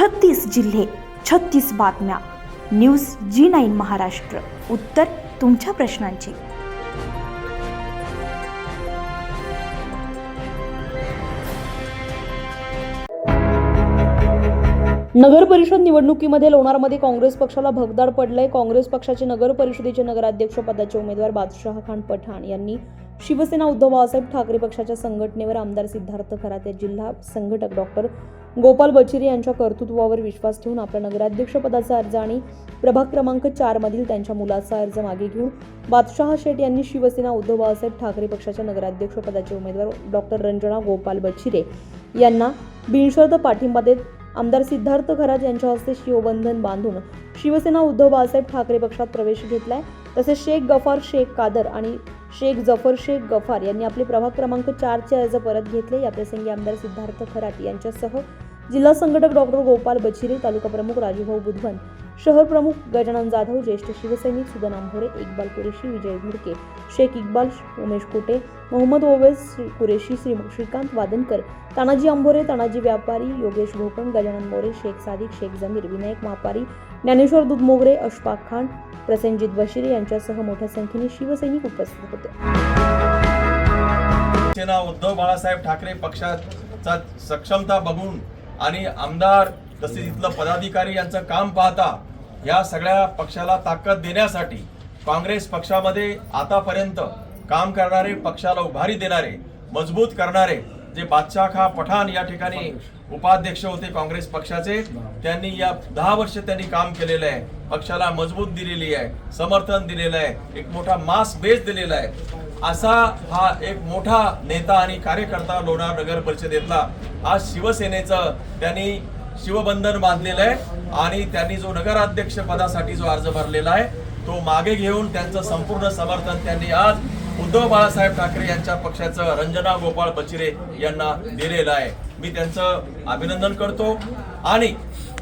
छत्तीस जिल्हे छत्तीस बातम्या. News G nine Maharashtra. उत्तर तुमच्या प्रश्नांची. नगर परिषद निवडणुकीमध्ये लोणारमध्ये काँग्रेस पक्षाला भगदाड पडलंय. काँग्रेस पक्षाचे नगर परिषदेचे नगराध्यक्षपदाचे उमेदवार बादशाह खान पठाण यांनी शिवसेना उद्धव बाळासाहेब ठाकरे पक्षाच्या संघटनेवर आमदार सिद्धार्थ खराते जिल्हा संघटक डॉक्टर गोपाल बचिरे यांच्या कर्तृत्वावर विश्वास ठेवून आपल्या नगराध्यक्षपदाचा अर्ज आणि प्रभाग क्रमांक चार मधील त्यांच्या मुलाचा अर्ज मागे घेऊन बादशाह शेठ यांनी शिवसेना उद्धव बाळासाहेब ठाकरे पक्षाच्या नगराध्यक्षपदाचे उमेदवार डॉक्टर रंजना गोपाल बचिरे यांना बिनशर्त पाठिंबा देत आमदार सिद्धार्थ खरात यांच्या हस्ते शिवबंधन बांधून शिवसेना उद्धव बाळासाहेब ठाकरे पक्षात प्रवेश घेतलाय. तसेच शेख गफार शेख कादर आणि शेख जफर शेख गफार यांनी आपले प्रभाग क्रमांक चारचे अर्ज परत घेतले. याप्रसंगी आमदार सिद्धार्थ खरात यांच्यासह जिल्हा संघटक डॉक्टर गोपाल बचिरे तालुका प्रमुख राजूभाऊ बुधवन शहर प्रमुख गजानन जाधव ज्येष्ठ शिवसैनिक सुदन आंभोरे इक्बाल कुरेशी विजय घुडके शेख इक्बाल उमेश कोटे मोहम्मद ओवेस श्री- कुरेशी श्री श्रीकांत वादनकर तानाजी अंभोरे तानाजी व्यापारी योगेश भोकण गजानन मोरे शेख सादिक शेख जमीर विनायक मापारी ज्ञानेश्वर दुधमोगरे अशफाक खान प्रसेनजित बशिरे यांच्यासह मोठ्या संख्येने शिवसैनिक उपस्थित होते. उद्धव बाळासाहेब ठाकरे पक्षाचा सक्षमता बघून आणि आमदार तसे तिथलं पदाधिकारी यांचं काम पाहता या सगळ्या पक्षाला ताकद देण्यासाठी काँग्रेस पक्षामध्ये आतापर्यंत काम करणारे पक्षाला उभारी देणारे मजबूत करणारे जे बादशाह खा पठाण या ठिकाणी उपाध्यक्ष होते काँग्रेस पक्षाचे त्यांनी या दहा वर्ष त्यांनी काम केलेलं आहे. पक्षाला मजबूत दिलेली आहे समर्थन दिलेलं आहे एक मोठा मास बेस दिलेला आहे. असा हा एक मोठा नेता आणि कार्यकर्ता लोणार नगर परिषदेतला आज शिवसेनेचं त्यांनी शिवबंधन बांधलेलं आहे आणि त्यांनी जो नगराध्यक्ष पदासाठी जो अर्ज भरलेला आहे तो मागे घेऊन त्यांचं संपूर्ण समर्थन त्यांनी आज उद्धव बाळासाहेब ठाकरे यांच्या पक्षाचं रंजना गोपाळ बचिरे यांना दिलेलं आहे. मी त्यांचं अभिनंदन करतो. आणि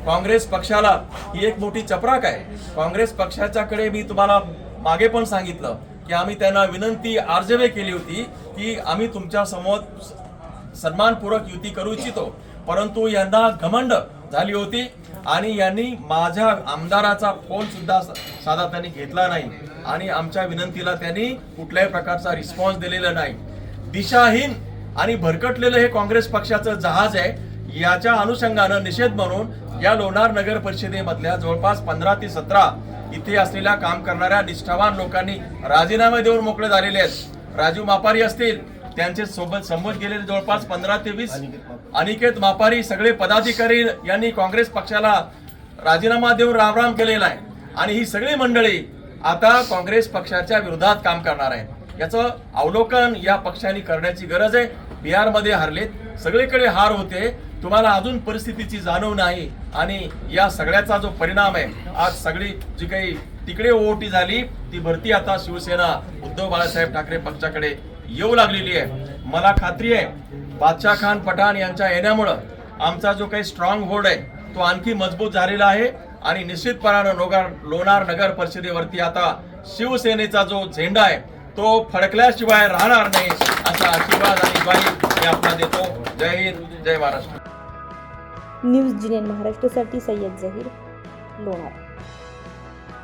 काँग्रेस पक्षाला ही एक मोठी चपराक आहे. काँग्रेस पक्षाच्याकडे मी तुम्हाला मागे पण सांगितलं की आम्ही त्यांना विनंती आर्जवे केली होती की आम्ही तुमच्यासमोर सन्मानपूर्वक युती करू इच्छितो. परंतु यांना घमंड झाली होती आणि यांनी माझ्या आमदाराचा फोन सुद्धा स- साधा त्यांनी घेतला नाही आणि आमच्या विनंतीला त्यांनी कुठल्याही प्रकारचा रिस्पॉन्स दिलेला नाही. दिशाहीन आणि भरकटलेलं हे काँग्रेस पक्षाचं जहाज आहे. याच्या अनुषंगानं निषेध म्हणून या लोणार नगर परिषदेमधल्या जवळपास पंधरा ते सतरा इथे असलेल्या काम करणाऱ्या निष्ठावान लोकांनी राजीनामे देऊन मोकळे झालेले आहेत. राजू मापारी असतील त्यांचे सोबत समोर गेलेले जवळपास पंधरा ते वीस. अनिकेत मापारी सगळे पदाधिकारी यांनी काँग्रेस पक्षाला राजीनामा देऊन रामराम केलेला आहे. आणि ही सगळी मंडळी आता काँग्रेस पक्षाच्या विरोधात काम करणार आहेत. याचं अवलोकन या पक्षाने करण्याची गरज आहे. बिहारमध्ये हरलेत. सगळीकडे हार होते. तुम्हाला अजून परिस्थितीची जाणीव नाही आणि या सगळ्याचा जो परिणाम आहे आज सगळी जी काही तिकडे ओटी झाली ती भरती आता शिवसेना उद्धव बाळासाहेब ठाकरे पक्षाकडे येऊ लागलेली आहे. मला खात्री आहे बादशाह खान पठाण यांच्या येण्यामुळं आमचा जो काही स्ट्रॉंग होल्ड आहे तो आणखी मजबूत झालेला आहे आणि निश्चितपणानं नोगार लोणार नगर परिषदेवरती आता शिवसेनेचा जो झेंडा आहे तो फडकल्याशिवाय राहणार नाही असा आशीर्वाद आणि ग्वाही मी आपला देतो. जय हिंद जय महाराष्ट्र. न्यूज जिनेन महाराष्ट्रासाठी सय्यद जहीर लोणार.